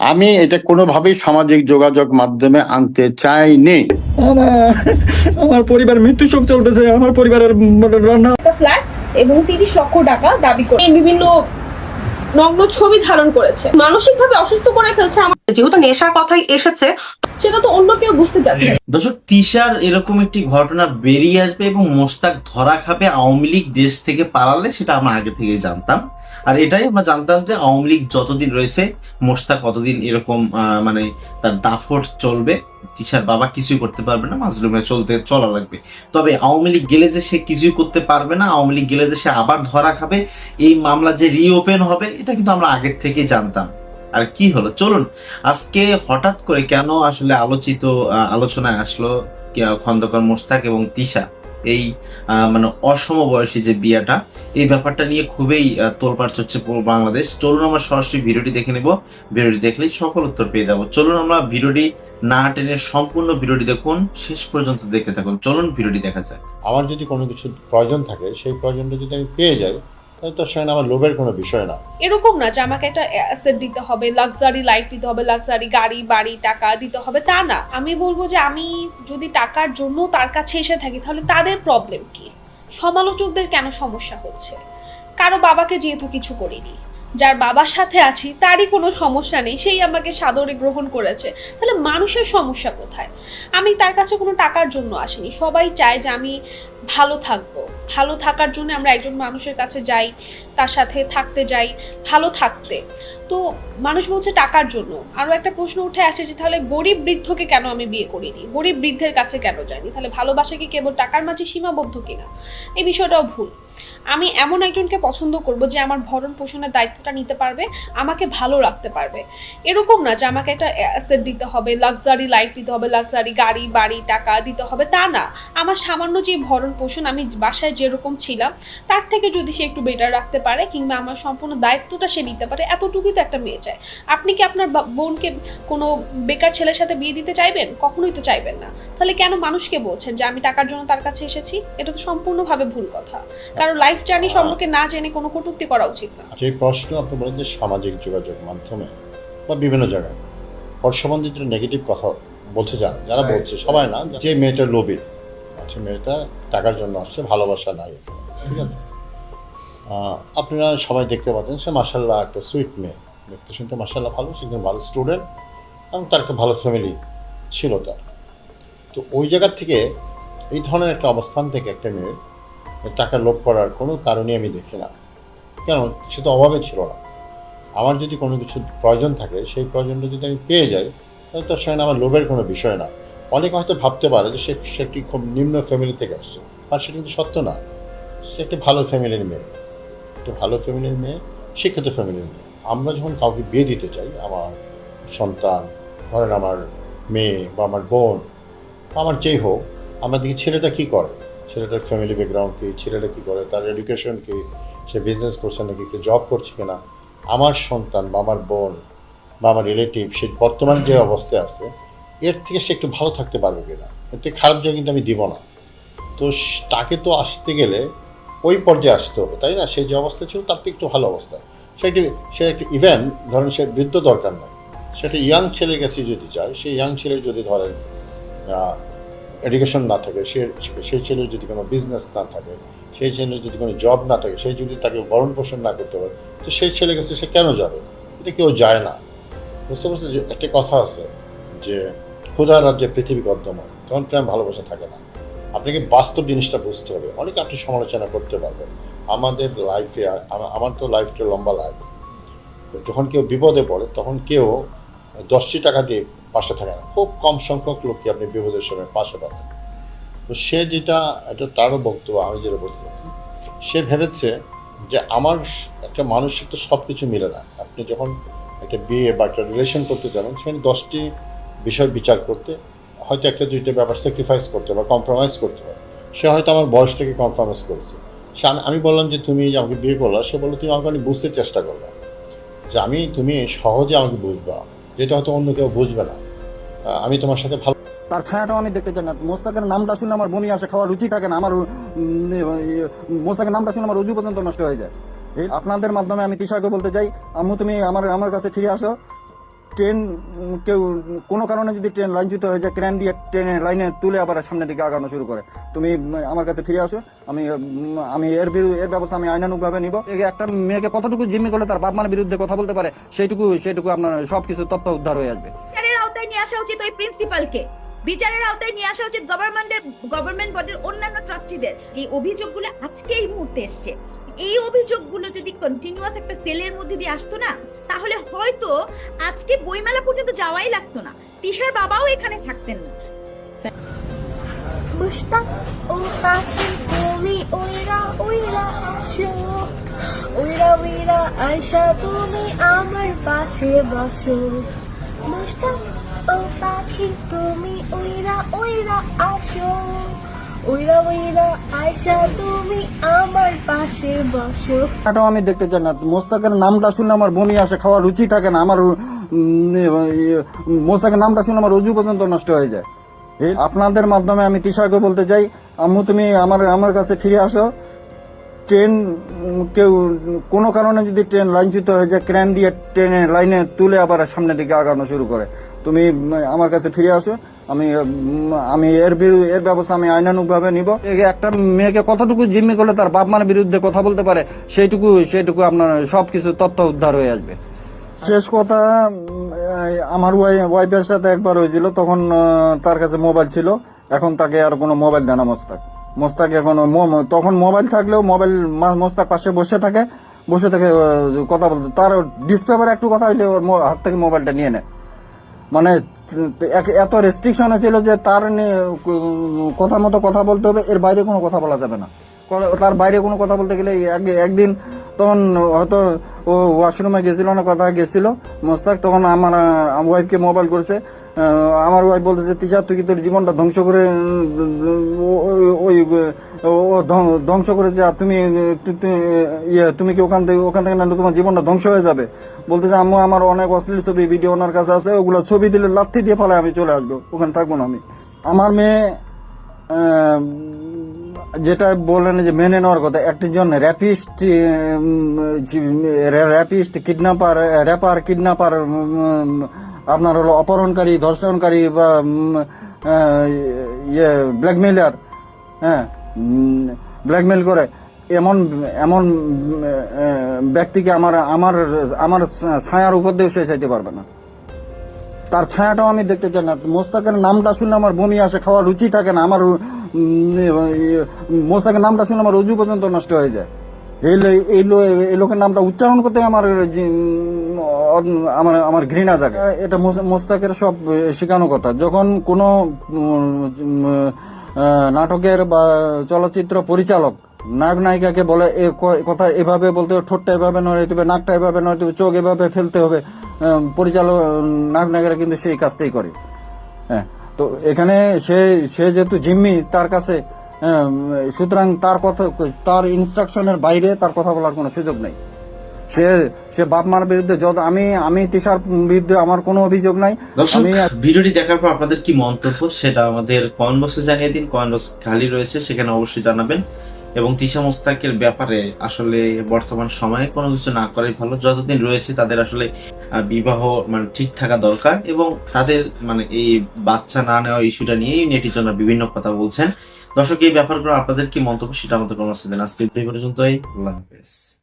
আমি এটা কোনোভাবেই সামাজিক যোগাযোগ মাধ্যমে আনতে চাইনি। আমার পরিবার মৃত্যু শোক চলতেছে আমার পরিবারের রান্না ফ্ল্যাট এবং তিরিশ লক্ষ টাকা দাবি করে। বিভিন্ন নগ্ন ছবি ধারণ করেছে। মানসিকভাবে অসুস্থ করে ফেলছে আমার যেহেতু নেশার কথাই এসেছে সেটা তো অন্য কেউ বুঝতে চাচ্ছে না। দর্শক তিশার এরকম একটি ঘটনা বেরিয়ে আসবে এবং মোস্তাক ধরা খাবে আওয়ামী লীগ দেশ থেকে পালালে সেটা আমরা আগে থেকেই জানতাম। আর এটাই আমরা জানতাম যে আওয়ামী লীগ যতদিন রয়েছে মোস্তাক কতদিন এরকম মানে তার দাফট চলবে। তিশার বাবা কিছুই করতে পারবে না, মাজলুমে চলতে, চলা লাগবে। তবে আওয়ামী লীগ গেলে যে সে কিছুই করতে পারবে না, আওয়ামী লীগ গেলে যে সে আবার ধরা খাবে, এই মামলা যে রিওপেন হবে, এটা কিন্তু আমরা আগের থেকেই জানতাম। আর কি হলো? চলুন, আজকে হঠাৎ করে কেন আসলে আলোচিত আলোচনায় আসলো খন্দকার মোস্তাক এবং তিশা? এই মানে অসম বয়সী যে বিয়াটা, এই ব্যাপারটা নিয়ে খুবই তোলপাড় চড়ছে বাংলাদেশ। চলুন আমরা সরাসরি ভিডিওটি দেখে নেব। ভিডিওটি দেখলেই সকল উত্তর পেয়ে যাব। চলুন আমরা ভিডিওটি না টেনে সম্পূর্ণ ভিডিওটি দেখুন। শেষ পর্যন্ত দেখতে থাকুন। চলুন ভিডিওটি দেখা যাক। আমার যদি কোনো কিছু প্রয়োজন থাকে, সেই প্রয়োজনটা যদি আমি পেয়ে যাই তো সেখানে আমার লোভের কোনো বিষয় না। এরকম না যে আমাকে একটা অ্যাসেট দিতে হবে লাক্সারি লাইফ দিতে হবে লাক্সারি গাড়ি, বাড়ি, টাকা দিতে হবে, তা না। আমি বলব যে আমি যদি টাকার জন্য তার কাছে এসে থাকি, তাহলে তাদের প্রবলেম কি? সমালোচকদের কেন সমস্যা হচ্ছে? কারও বাবাকে যেহেতু কিছু করিনি যার বাবার সাথে আছি, তারই কোনো সমস্যা নেই, সেই আমাকে সাদরে গ্রহণ করেছে। তাহলে মানুষের সমস্যা কোথায়? আমি তার কাছে কোনো টাকার জন্য আসিনি। সবাই চায় যে আমি ভালো থাকব। ভালো থাকার জন্য আমরা একজন মানুষের কাছে যাই, তার সাথে থাকতে যাই, ভালো থাকতে। তো মানুষ বলছে টাকার জন্য। আরও একটা প্রশ্ন উঠে আসে যে তাহলে গরিব বৃদ্ধকে কেন আমি বিয়ে করিনি? গরিব বৃদ্ধের কাছে কেন যাইনি? তাহলে ভালোবাসা কি কেবল টাকার মাঝে সীমাবদ্ধ কিনা? এই বিষয়টাও ভুল। আমি এমন একজনকে পছন্দ করব যে আমার ভরণ পোষণের দায়িত্বটা নিতে পারবে, আমাকে ভালো রাখতে পারবে। এরকম না যে আমাকে একটা অ্যাসেট দিতে হবে লাক্সারি লাইফ দিতে হবে লাক্সারি গাড়ি, বাড়ি, টাকা দিতে হবে, তা না। আমার সামান্য যে ভরণ পোষণ আমি বাসায় যেরকম ছিলাম, তার থেকে যদি সে একটু বেটার রাখতে পারে কিংবা আমার সম্পূর্ণ দায়িত্বটা সে নিতে পারে, এতটুকুই তো একটা মেয়ে চায় আপনি কি আপনার বোনকে কোনো বেকার ছেলের সাথে বিয়ে দিতে চাইবেন? কখনোই তো চাইবেন না। তাহলে কেন মানুষকে বলছেন যে আমি টাকার জন্য তার কাছে এসেছি? এটা তো সম্পূর্ণভাবে ভুল কথা। কারণ লাইফ জার্নি সম্পর্কে না জেনে কোনো কটূক্তি করা উচিত না। যে প্রশ্ন আপনি বলেন যে সামাজিক যোগাযোগ মাধ্যমে বা বিভিন্ন জায়গায় ওর সম্বন্ধে যে নেগেটিভ কথা বলছে যারা যারা বলছে সবাই না যে মেয়েটা লোভী আচ্ছা মেয়েটা টাকার জন্য আসছে ভালোবাসা নাই ঠিক আছে? আহ, আপনারা সবাই দেখতে পাচ্ছেন সে মাসাল্লাহ একটা সুইট মেয়ে দেখতে শুনতে মাসাল্লাহ ভালো সে ভালো স্টুডেন্ট এবং তার একটা ভালো ফ্যামিলি ছিল তার। তো ওই জায়গার থেকে এই ধরনের একটা অবস্থান থেকে একটা মেয়ে টাকা লোভ করার কোনো কারণই আমি দেখি না। কেন? সে তো অভাবে ছিল না। আমার যদি কোনো কিছু প্রয়োজন থাকে, সেই প্রয়োজনটা যদি আমি পেয়ে যাই, তাহলে তো সেখানে আমার লোভের কোনো বিষয় না। অনেকে হয়তো ভাবতে পারে যে সে সে একটি খুব নিম্ন ফ্যামিলি থেকে আসছে। আর সেটা কিন্তু সত্য না। সে একটি ভালো ফ্যামিলির মেয়ে। একটি ভালো ফ্যামিলির মেয়ে, শিক্ষিত ফ্যামিলির মেয়ে। আমরা যখন কাউকে বিয়ে দিতে চাই, আমার সন্তান, ধরেন আমার মেয়ে বা আমার বোন আমার যেই হোক, আমরা দেখি ছেলেটা কী করে? ছেলেটার ফ্যামিলি ব্যাকগ্রাউন্ড কী, ছেলেটা কী করে, তার এডুকেশন কী, সে বিজনেস করছে নাকি একটু জব করছে কিনা, আমার সন্তান বা আমার বোন বা আমার রিলেটিভ সে বর্তমান যে অবস্থায় আছে, এর থেকে সে একটু ভালো থাকতে পারবে কিনা? এর থেকে খারাপ জায়গা কিন্তু আমি দিব না। তো তাকে তো আসতে গেলে ওই পর্যায়ে আসতে হবে, তাই না? সে যে অবস্থা ছিল, তার থেকে একটু ভালো অবস্থা। সে একটি সে একটি ইভেন্ট ধরেন সে বৃদ্ধ দরকার নয় সেটা ইয়াং ছেলের কাছে যদি যায় সেই ইয়াং ছেলের যদি ধরেন এডুকেশন না থাকে, সে সেই ছেলের যদি কোনো বিজনেস না থাকে, সেই ছেলের যদি কোনো জব না থাকে সেই যদি তাকে ভরণ পোষণ না করতে পারে, তো সেই ছেলের কাছে সে কেন যাবে? এটা কেউ যায় না। বুঝতে পারছি যে একটা কথা আছে যে ক্ষুধা রাজ্যে পৃথিবী গদ্যময় তখন প্রেম ভালোবাসা থাকে না। আপনাকে বাস্তব জিনিসটা বুঝতে হবে। অনেকে আপনি সমালোচনা করতে পারবেন। আমাদের লাইফে আমার তো লাইফটা লম্বা লাইফ যখন কেউ বিপদে পড়ে, তখন কেউ দশটি টাকা দিয়ে পাশে থাকে না। খুব কম সংখ্যক লোককে আপনি বিপদের সময় পাশে পাবেন। তো সে যেটা, এটা তারও বক্তব্য আমি যেটা বলতে চাচ্ছি, সে ভেবেছে যে আমার একটা মানুষের তো সব কিছু মিলে না। আপনি যখন একটা বিয়ে বা একটা রিলেশন করতে যাবেন, সেখানে দশটি বিষয় বিচার করতে, হয়তো একটা দুইটা ব্যাপার স্যাক্রিফাইস করতে বা কম্প্রোমাইজ করতে পারে সে হয়তো আমার বয়সটাকে কম্প্রোমাইজ করেছে। সে আমি বললাম যে, তুমি যে আমাকে বিয়ে করলা, সে বলল, তুমি আমাকে অনেক বুঝতে চেষ্টা করবে যে আমি, তুমি সহজে আমাকে বুঝবা, যেটা হয়তো অন্য কেউ বুঝবে না। আমি তোমার সাথে ভালো তার ছায়াটাও আমি দেখতে চাই না। মোস্তাকের নামটা শুনে আমার বমি আসে, খাওয়ার রুচি থাকে না, আমার মোস্তাকের নামটা শুনে আমার রুজু পর্যন্ত নষ্ট হয়ে যায়। আপনাদের মাধ্যমে আমি তিশাকে বলতে চাই, আম্মু, তুমি আমার আমার কাছে ফিরে আসো। ট্রেন কেউ, কোনো কারণে যদি ট্রেন লাইনচ্যুত হয়ে যায়, ক্রেন দিয়ে ট্রেনের লাইনে তুলে আবার সামনের দিকে আগানো শুরু করে। তুমি আমার কাছে ফিরে আসো। আমি আমি এর বিরুদ্ধে এর ব্যবস্থা আমি আইনানুগভাবে নিব। একটা মেয়েকে কতটুকু জিম্মি করলে তার বাপ মার বিরুদ্ধে কথা বলতে পারে, সেইটুকু সেইটুকু আপনার সবকিছু তথ্য উদ্ধার হয়ে আসবে। আওতায় নিয়ে আসা উচিত ওই প্রিন্সিপালকে বিচারের আওতায় নিয়ে আসা উচিত গভর্নমেন্টের গভর্নমেন্ট বডির অন্যান্য ট্রাস্টিদের যে অভিযোগগুলো আজকে এই মুহূর্তে এসছে। এই অভিযোগগুলো যদি কন্টিনিউয়াস একটা সেলের মধ্যে দিয়ে আসতো না, তাহলে হয়তো আজকে বইমেলা পর্যন্ত যাওয়াই লাগতো না। তিশার বাবাও এখানে থাকতেন না। মুস্তাক ও পাখি তুমি উইরা উইরা আসো উইরা উইরা আয়সা তুমি আমার পাশে বসো। মুস্তাক ও পাখি তুমি উইরা উইরা আসো। উইরা উইরা আয়সা তুমি আমার পাশে বসো। এটাও আমি দেখতে চাই না। মোস্তাকের নামটা শুনলে আমার বমি আসে খাওয়ার রুচি থাকে না। আমার মোস্তাকের নামটা শুনলে আমার রুজু পর্যন্ত নষ্ট হয়ে যায়। এই আপনাদের মাধ্যমে আমি তিশাকে বলতে চাই আম্মু তুমি আমার আমার কাছে ফিরে আসো। ট্রেন কেউ কোনো কারণে যদি ট্রেন লাইনচ্যুত হয়ে যায় ক্রেন দিয়ে ট্রেনে লাইনে তুলে আবার সামনের দিকে আগানো শুরু করে। তুমি আমার কাছে ফিরে আসো। আমি আমি এর এর ব্যবস্থা আমি আইনানুগভাবে নিব। একটা মেয়েকে কতটুকু জিম্মি করলে তার বাপ মার বিরুদ্ধে কথা বলতে পারে, সেইটুকু সেইটুকু আপনার সবকিছু তথ্য উদ্ধার হয়ে আসবে। শেষ কথা আমার ওয়াই- ওয়াইফের সাথে একবার হয়েছিল, তখন তার কাছে মোবাইল ছিল। এখন তাকে আর কোনো মোবাইল দেয় না মোস্তাক। মোস্তাক এখন তখন মোবাইল থাকলেও মোবাইল মোস্তাক পাশে বসে থাকে বসে থাকে কথা বলতে তার ডিসপেপারে একটু কথা হইলে ওর হাত থেকে মোবাইলটা নিয়ে নেয়। মানে এত রেস্ট্রিকশন ছিল যে তার কথা মতো কথা বলতে হবে, এর বাইরে কোনো কথা বলা যাবে না। তার বাইরে কোনো কথা বলতে গেলে এক- একদিন তখন হয়তো ও ওয়াশরুমে গেছিল না কথা গেছিল। মোস্তাক তখন আমার ওয়াইফকে মোবাইল করছে। আমার ওয়াইফ বলতেছে, তিশা, তুই কি তোর জীবনটা ধ্বংস করে ওই, ও- ও ধ্বং- ধ্বংস করেছে, আর তুমি ইয়ে তুমি কি ওখান থেকে ওখান থেকে না, তোমার জীবনটা ধ্বংস হয়ে যাবে? বলতেছে, আম্মু, আমার অনেক অশ্লীল ছবি ভিডিও ওনার কাছে আছে, ওগুলো ছবি দিলে লাথি দিয়ে ফেলে আমি চলে আসব, ওখানে থাকব না আমি। আমার মেয়ে যেটা বললেন যে মেনে নেওয়ার কথা একজন rapist rapist kidnapper rapper kidnapper আপনার হলো অপহরণকারী, ধর্ষণকারী বা ইয়ে ব্ল্যাকমেলার হ্যাঁ ব্ল্যাকমেল করে। এমন এমন ব্যক্তিকে আমার আমার আমার ছায়ার উপর দিয়ে সে চাইতে পারবে না। তার ছায়াটাও আমি দেখতে চাই না। মোস্তাকের নামটা শুনলে আমার বমি আসে, খাওয়ার রুচি থাকে না। আমার ইয়ে, নামটা শুনলে আমার রজু পর্যন্ত নষ্ট হয়ে যায়। এই এই এই লোকের নামটা উচ্চারণ করতে আমার আমার আমার ঘৃণা জাগে। এটা মোস- মোস্তাকের সব শেখানো কথা। যখন কোনো নাটকের বা চলচ্চিত্র পরিচালক নায়ক নায়িকাকে বলে এ কথা এভাবে বলতে হবে ঠোঁটটা এভাবে নড়াইতে হবে নাকটা এভাবে নড়াইতে হবে চোখ এভাবে ফেলতে হবে পরিচালক নায়ক নায়িকারা কিন্তু সেই কাজটাই করে। হ্যাঁ। তো এখানে সে সে যেহেতু জিম্মি তার কাছে সুতরাং তার কথা তার ইনস্ট্রাকশনের বাইরে তার কথা বলার কোনো সুযোগ নেই। সে সে বাপ মার বিরুদ্ধে যত আমি আমি তিশার বিরুদ্ধে আমার কোনো অভিযোগ নাই। আমি ভিডিওটি দেখার পর আপনাদের কি মন্তব্য? সেটা আমাদের কমেন্ট বক্সে জানিয়ে দিন। কমেন্ট বক্স খালি রয়েছে সেখানে অবশ্যই জানাবেন। এবং তিশা মোস্তাকের ব্যাপারে আসলে বর্তমান সময়ে কোনো কিছু না করাই ভালো। যতদিন রয়েছে তাদের আসলে বিবাহ মানে ঠিক থাকা দরকার এবং তাদের মানে এই বাচ্চা না নেওয়া ইস্যুটা নিয়েই নেটিজনরা বিভিন্ন কথা বলছেন। দর্শক, এই ব্যাপারগুলো আপনাদের কি মন্তব্য সেটা আমাদের কোনো দেন আজকে পর্যন্তই। আল্লাহ হাফেজ।